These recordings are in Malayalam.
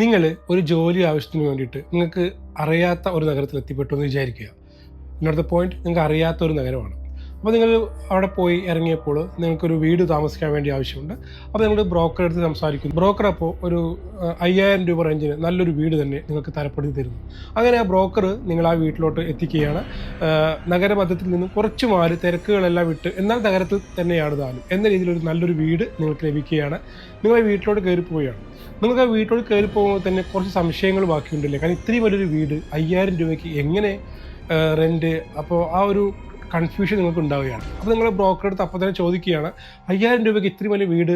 നിങ്ങൾ ഒരു ജോലി ആവശ്യത്തിന് വേണ്ടിയിട്ട് നിങ്ങൾക്ക് അറിയാത്ത ഒരു നഗരത്തിൽ എത്തിപ്പെട്ടു എന്ന് വിചാരിക്കുക. ഇന്നത്തെ പോയിന്റ് നിങ്ങൾക്ക് അറിയാത്ത ഒരു നഗരമാണ്. അപ്പോൾ നിങ്ങൾ അവിടെ പോയി ഇറങ്ങിയപ്പോൾ നിങ്ങൾക്കൊരു വീട് താമസിക്കാൻ വേണ്ടി ആവശ്യമുണ്ട്. അപ്പോൾ നിങ്ങൾ ബ്രോക്കർ അടുത്ത് സംസാരിക്കും ബ്രോക്കർ അപ്പോൾ ഒരു അയ്യായിരം രൂപ റേഞ്ചിന് നല്ലൊരു വീട് തന്നെ നിങ്ങൾക്ക് തരപ്പെടുത്തി തരുന്നു. അങ്ങനെ ആ ബ്രോക്കർ നിങ്ങൾ ആ വീട്ടിലോട്ട് എത്തിക്കുകയാണ്. നഗരമധ്യത്തിൽ നിന്നും കുറച്ച് മാറി തിരക്കുകളെല്ലാം വിട്ട് എന്നാൽ നഗരത്തിൽ തന്നെയാണ് താനും. എന്ന രീതിയിലൊരു നല്ലൊരു വീട് നിങ്ങൾക്ക് ലഭിക്കുകയാണ്. നിങ്ങൾ വീട്ടിലോട്ട് കയറി പോവുകയാണ് നിങ്ങൾക്ക് ആ വീട്ടോട് കയറി പോകുമ്പോൾ തന്നെ കുറച്ച് സംശയങ്ങൾ ബാക്കിയുണ്ടല്ലേ? കാരണം ഇത്രയും വലിയൊരു വീട് അയ്യായിരം രൂപയ്ക്ക് എങ്ങനെ റെന്റ് അപ്പോൾ ആ ഒരു കൺഫ്യൂഷൻ നിങ്ങൾക്ക് ഉണ്ടാവുകയാണ്. അപ്പോൾ നിങ്ങൾ ബ്രോക്കർ അടുത്ത് അപ്പോൾ തന്നെ ചോദിക്കുകയാണ് അയ്യായിരം രൂപയ്ക്ക് ഇത്രയും വലിയ വീട്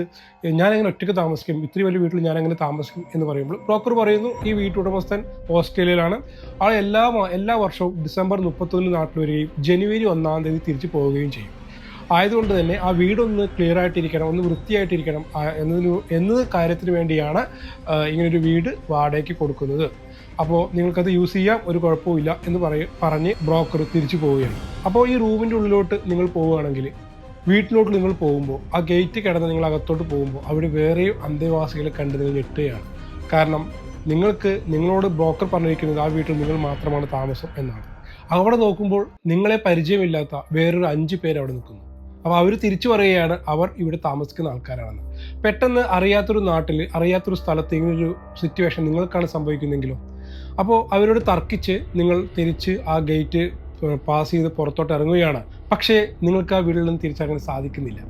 ഞാൻ എങ്ങനെ ഒറ്റയ്ക്ക് താമസിക്കും? ഇത്രയും വലിയ വീട്ടിൽ ഞാൻ എങ്ങനെ താമസിക്കും? എന്ന് പറയുമ്പോൾ ബ്രോക്കർ പറയുന്നു ഈ വീട്ടുടമസ്ഥൻ ഓസ്ട്രേലിയയിലാണ് ആ എല്ലാ എല്ലാ വർഷവും ഡിസംബർ മുപ്പത്തൊന്നിന് നാട്ടിൽ വരികയും ജനുവരി ഒന്നാം തീയതി തിരിച്ചു പോവുകയും ചെയ്യും. ആയതുകൊണ്ട് തന്നെ ആ വീടൊന്ന് ക്ലിയർ ആയിട്ടിരിക്കണം ഒന്ന് വൃത്തിയായിട്ടിരിക്കണം എന്നതിന് എന്നത് കാര്യത്തിന് വേണ്ടിയാണ് ഇങ്ങനൊരു വീട് വാടകയ്ക്ക് കൊടുക്കുന്നത്. അപ്പോൾ നിങ്ങൾക്കത് യൂസ് ചെയ്യാം ഒരു കുഴപ്പമില്ല എന്ന് പറയ പറഞ്ഞ് ബ്രോക്കർ തിരിച്ചു പോവുകയാണ്. അപ്പോൾ ഈ റൂമിന്റെ ഉള്ളിലോട്ട് നിങ്ങൾ പോവുകയാണെങ്കിൽ വീട്ടിലോട്ട് നിങ്ങൾ പോകുമ്പോൾ ആ ഗേറ്റ് കിടന്ന് നിങ്ങൾ അകത്തോട്ട് പോകുമ്പോൾ അവിടെ വേറെയും അന്തേവാസികളെ കണ്ട് നിങ്ങൾ ഞെട്ടുകയാണ്. കാരണം നിങ്ങൾക്ക് നിങ്ങളോട് ബ്രോക്കർ പറഞ്ഞിരിക്കുന്നത് ആ വീട്ടിൽ നിങ്ങൾ മാത്രമാണ് താമസം എന്നാണ്. അവിടെ നോക്കുമ്പോൾ നിങ്ങളെ പരിചയമില്ലാത്ത വേറൊരു അഞ്ച് പേര് അവിടെ നിൽക്കുന്നു. അപ്പോൾ അവർ തിരിച്ചു പറയുകയാണ് അവർ ഇവിടെ താമസിക്കുന്ന ആൾക്കാരാണെന്ന്. പെട്ടെന്ന് അറിയാത്തൊരു നാട്ടിൽ അറിയാത്തൊരു സ്ഥലത്ത് ഇങ്ങനൊരു സിറ്റുവേഷൻ നിങ്ങൾക്കാണ് സംഭവിക്കുന്നെങ്കിലോ അപ്പോൾ അവരോട് തർക്കിച്ച് നിങ്ങൾ തിരിച്ച് ആ ഗേറ്റ് പാസ് ചെയ്ത് പുറത്തോട്ട് ഇറങ്ങുകയാണ്. പക്ഷേ നിങ്ങൾക്ക് ആ വീട്ടിൽ നിന്ന് തിരിച്ചിറങ്ങാൻ സാധിക്കുന്നില്ല.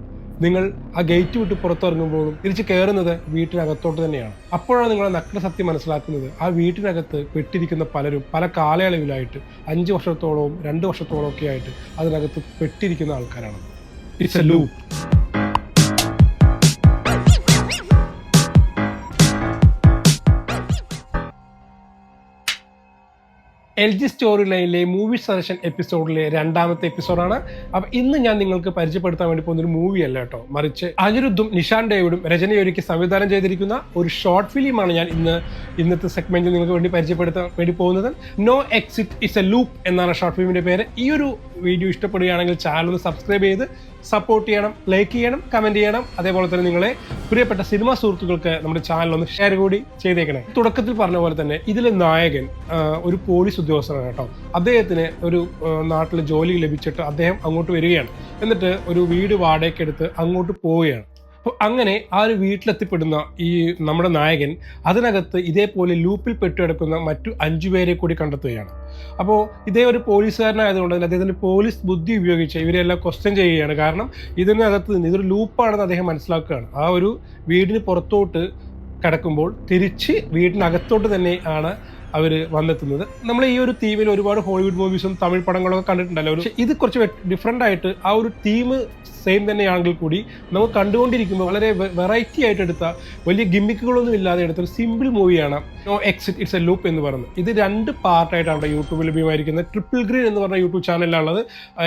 നിങ്ങൾ ആ ഗേറ്റ് വിട്ട് പുറത്തിറങ്ങുമ്പോഴും തിരിച്ച് കയറുന്നത് വീട്ടിനകത്തോട്ട് തന്നെയാണ്. അപ്പോഴാണ് നിങ്ങൾ നഗ്ന സത്യം മനസ്സിലാക്കുന്നത്. ആ വീട്ടിനകത്ത് പെട്ടിരിക്കുന്ന പലരും പല കാലയളവിലായിട്ട് അഞ്ച് വർഷത്തോളവും രണ്ട് വർഷത്തോളവും ഒക്കെ ആയിട്ട് അതിനകത്ത് പെട്ടിരിക്കുന്ന ആൾക്കാരാണ് it's a loop. L G story ലൈനിലെ മൂവി സജഷൻ എപ്പിസോഡിലെ രണ്ടാമത്തെ എപ്പിസോഡാണ് അപ്പൊ ഇന്ന് ഞാൻ നിങ്ങൾക്ക് പരിചയപ്പെടുത്താൻ വേണ്ടി പോകുന്ന ഒരു മൂവി അല്ല കേട്ടോ. മറിച്ച് അനിരുദ്ധും നിഷാൻ ഡേവിഡും രചനയൊരുക്കി സംവിധാനം ചെയ്തിരിക്കുന്ന ഒരു ഷോർട്ട് ഫിലിമാണ് ഞാൻ ഇന്ന് ഇന്നത്തെ സെഗ്മെന്റിൽ നിങ്ങൾക്ക് വേണ്ടി പരിചയപ്പെടുത്താൻ വേണ്ടി പോകുന്നത്. No exit is a loop എന്നാണ് ഷോർട്ട് ഫിലിമിന്റെ പേര്. ഈ ഒരു വീഡിയോ ഇഷ്ടപ്പെടുകയാണെങ്കിൽ ചാനൽ ഒന്ന് സബ്സ്ക്രൈബ് ചെയ്ത് സപ്പോർട്ട് ചെയ്യണം ലൈക്ക് ചെയ്യണം കമന്റ് ചെയ്യണം. അതേപോലെ തന്നെ നിങ്ങളെ പ്രിയപ്പെട്ട സിനിമാ സുഹൃത്തുക്കൾക്ക് നമ്മുടെ ചാനൽ ഒന്ന് ഷെയർ കൂടി ചെയ്തേക്കണേ. തുടക്കത്തിൽ പറഞ്ഞ പോലെ തന്നെ ഇതിലെ നായകൻ ഒരു പോലീസ് ഉദ്യോഗസ്ഥനാണ് കേട്ടോ. അദ്ദേഹത്തിന് ഒരു നാട്ടിൽ ജോലി ലഭിച്ചിട്ട് അദ്ദേഹം അങ്ങോട്ട് വരികയാണ്. എന്നിട്ട് ഒരു വീട് വാടകയ്ക്കെടുത്ത് അങ്ങോട്ട് പോവുകയാണ്. അപ്പോൾ അങ്ങനെ ആ ഒരു വീട്ടിലെത്തിപ്പെടുന്ന ഈ നമ്മുടെ നായകൻ അതിനകത്ത് ഇതേപോലെ ലൂപ്പിൽ പെട്ടുകിടക്കുന്ന മറ്റു അഞ്ചു പേരെ കൂടി കണ്ടെത്തുകയാണ്. അപ്പോൾ ഇതേ ഒരു പോലീസുകാരനായതുകൊണ്ട് തന്നെ അദ്ദേഹത്തിന്റെ പോലീസ് ബുദ്ധി ഉപയോഗിച്ച് ഇവരെല്ലാം ക്വസ്റ്റ്യൻ ചെയ്യുകയാണ്. കാരണം ഇതിനകത്ത് നിന്ന് ഇതൊരു ലൂപ്പാണെന്ന് അദ്ദേഹം മനസ്സിലാക്കുകയാണ്. ആ ഒരു വീടിന് പുറത്തോട്ട് കിടക്കുമ്പോൾ തിരിച്ച് വീടിനകത്തോട്ട് തന്നെ ആണ് അവർ വന്നെത്തുന്നത്. നമ്മൾ ഈ ഒരു തീമിൽ ഒരുപാട് ഹോളിവുഡ് മൂവീസും തമിഴ് പടങ്ങളൊക്കെ കണ്ടിട്ടുണ്ടല്ലോ. പക്ഷേ ഇത് കുറച്ച് ഡിഫറെന്റ് ആയിട്ട് ആ ഒരു തീം സെയിം തന്നെയാണെങ്കിൽ കൂടി നമുക്ക് കണ്ടുകൊണ്ടിരിക്കുമ്പോൾ വളരെ വെറൈറ്റി ആയിട്ട് എടുത്ത വലിയ ഗിമ്മിക്കുകളൊന്നും ഇല്ലാതെ എടുത്ത ഒരു സിമ്പിൾ മൂവിയാണ് no exit it's a loop എന്ന് പറയുന്നത്. ഇത് രണ്ട് പാർട്ടായിട്ടാണ് യൂട്യൂബിൽ ലഭ്യമായിരിക്കുന്നത് ട്രിപ്പിൾ ഗ്രീൻ എന്ന് പറഞ്ഞ യൂട്യൂബ് ചാനലിലുള്ളത്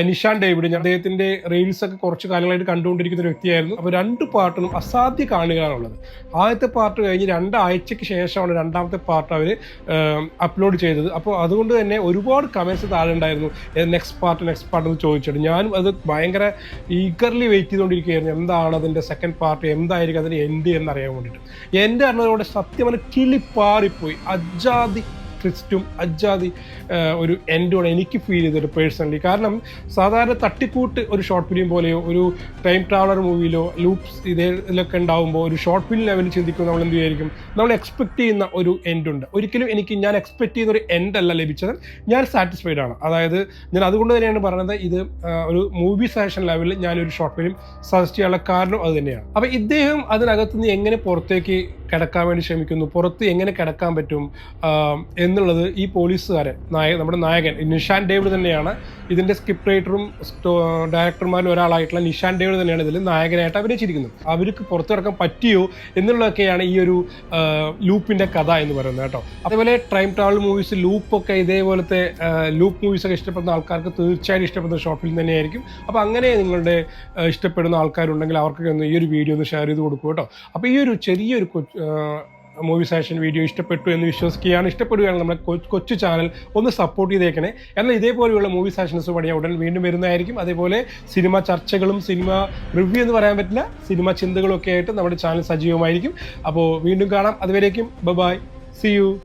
നിഷാൻ ഡേവിഡ് ഞാൻ അദ്ദേഹത്തിന്റെ റീൽസ് ഒക്കെ കുറച്ച് കാലങ്ങളായിട്ട് കണ്ടുകൊണ്ടിരിക്കുന്ന ഒരു വ്യക്തിയായിരുന്നു. അപ്പോൾ രണ്ട് പാർട്ടും അസാധ്യ കാണുകയാണുള്ളത് ആദ്യത്തെ പാർട്ട് കഴിഞ്ഞ് രണ്ടാഴ്ചയ്ക്ക് ശേഷമാണ് രണ്ടാമത്തെ പാർട്ട് അവർ അപ്ലോഡ് ചെയ്തത്. അപ്പോൾ അതുകൊണ്ട് തന്നെ ഒരുപാട് കമൻസ് താഴെ ഉണ്ടായിരുന്നു. നെക്സ്റ്റ് പാർട്ട് നെക്സ്റ്റ് പാർട്ട് എന്ന് ചോദിച്ചിട്ട്. ഞാനും അത് ഭയങ്കര ഈഗർലി വെയിറ്റ് ചെയ്തുകൊണ്ടിരിക്കുകയായിരുന്നു. എന്താണ് അതിന്റെ സെക്കൻഡ് പാർട്ട് എന്തായിരിക്കും അതിന്റെ എൻഡ് എന്നറിയാൻ വേണ്ടിയിട്ട്. എന്റെ അറിഞ്ഞതോടെ സത്യം കിളിപ്പാറിപ്പോയി അജാതി ട്വിസ്റ്റും അജാതി ഒരു എൻഡോടെ എനിക്ക് ഫീൽ ചെയ്തത് പേഴ്സണലി കാരണം സാധാരണ തട്ടിക്കൂട്ട് ഒരു ഷോർട്ട് ഫിലിം പോലെയോ ഒരു ടൈം ട്രാവലർ മൂവിയിലോ ലൂപ്സ് ഇതിലൊക്കെ ഉണ്ടാവുമ്പോൾ ഒരു ഷോർട്ട് ഫിലിം ലെവലിൽ ചിന്തിക്കുമ്പോൾ നമ്മൾ എന്ത് വിചാരിക്കും? നമ്മൾ എക്സ്പെക്ട് ചെയ്യുന്ന ഒരു എൻഡ് ഉണ്ട്. ഒരിക്കലും എനിക്ക് ഞാൻ എക്സ്പെക്ട് ചെയ്യുന്ന ഒരു എൻഡ് അല്ല ലഭിച്ചത്. ഞാൻ സാറ്റിസ്ഫൈഡ് ആണ്. അതായത് ഞാൻ അതുകൊണ്ട് തന്നെയാണ് പറഞ്ഞത് ഇത് ഒരു മൂവി സജഷൻ ലെവലിൽ ഞാനൊരു ഷോർട്ട് ഫിലിം സജസ്റ്റ് ചെയ്യാനുള്ള കാരണം അത് തന്നെയാണ്. അപ്പോൾ ഇദ്ദേഹം അതിനകത്ത് നിന്ന് എങ്ങനെ പുറത്തേക്ക് കിടക്കാൻ വേണ്ടി ശ്രമിക്കുന്നു പുറത്ത് എങ്ങനെ കിടക്കാൻ പറ്റും എന്നുള്ളത് ഈ പോലീസുകാരൻ നായ നമ്മുടെ നായകൻ നിഷാൻ ഡേവിഡ് തന്നെയാണ്. ഇതിന്റെ സ്ക്രിപ്റ്റ് റൈറ്ററും ഡയറക്ടർമാരിൽ ഒരാളായിട്ടുള്ള നിഷാൻ ഡേവിഡ് തന്നെയാണ് ഇതിൽ നായകനായിട്ട് അഭിനയിച്ചിരിക്കുന്നത്. അവർക്ക് പുറത്തിറക്കാൻ പറ്റിയോ എന്നുള്ളതൊക്കെയാണ് ഈ ഒരു ലൂപ്പിന്റെ കഥ എന്ന് പറയുന്നത് കേട്ടോ. അതേപോലെ ടൈം ട്രാവൽ മൂവീസ് ലൂപ്പൊക്കെ ഇതേപോലത്തെ ലൂപ്പ് മൂവീസൊക്കെ ഇഷ്ടപ്പെടുന്ന ആൾക്കാർക്ക് തീർച്ചയായും ഇഷ്ടപ്പെടുന്ന ഷോർട്ട് ഫിലിം തന്നെയായിരിക്കും. അപ്പോൾ അങ്ങനെ നിങ്ങളുടെ ഇഷ്ടപ്പെടുന്ന ആൾക്കാരുണ്ടെങ്കിൽ അവർക്കൊക്കെ ഒന്ന് ഈ ഒരു വീഡിയോ ഒന്ന് ഷെയർ ചെയ്ത് കൊടുക്കും കേട്ടോ. അപ്പോൾ ഈ ഒരു ചെറിയൊരു മൂവി സെഷൻ വീഡിയോ ഇഷ്ടപ്പെട്ടു എന്ന് വിശ്വസിക്കുകയാണ്. ഇഷ്ടപ്പെടുകയാണ് നമ്മുടെ കൊച്ചു ചാനൽ. ഒന്ന് സപ്പോർട്ട് ചെയ്തേക്കണേ. എന്നാൽ ഇതേപോലെയുള്ള മൂവി സെഷൻസ് പണിയാൻ ഉടൻ വീണ്ടും വരുന്നതായിരിക്കും. അതേപോലെ സിനിമ ചർച്ചകളും സിനിമ റിവ്യൂ എന്ന് പറയാൻ പറ്റില്ല. സിനിമ ചിന്തകളൊക്കെ ആയിട്ട് നമ്മുടെ ചാനൽ സജീവമായിരിക്കും. അപ്പോൾ വീണ്ടും കാണാം. അതുവരേക്കും ബൈ സി യു